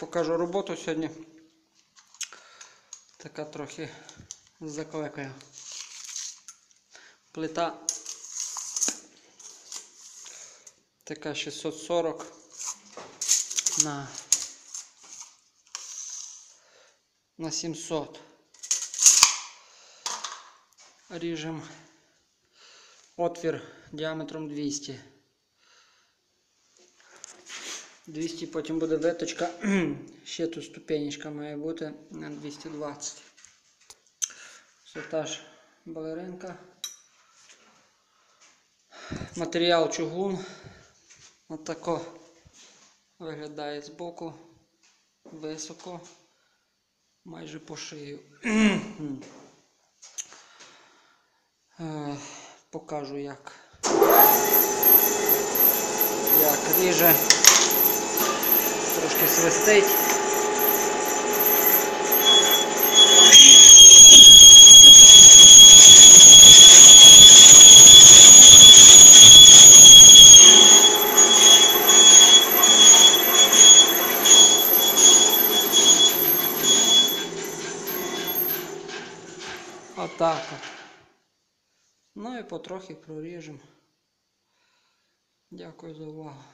покажу роботу сьогодні. Така трохи закликає. Плита така 640 на, на 700. Ріжемо отвір діаметром 200. 200 потім буде виточка. Ще тут ступенечка має бути на 220. Це та ж балеринка. Матеріал чугун. Отако виглядає збоку. Високо. Майже по шию. Е, Покажу як. Як ріже. Трошки свистить. Отак от. Ну і потрохи проріжемо. Дякую за увагу.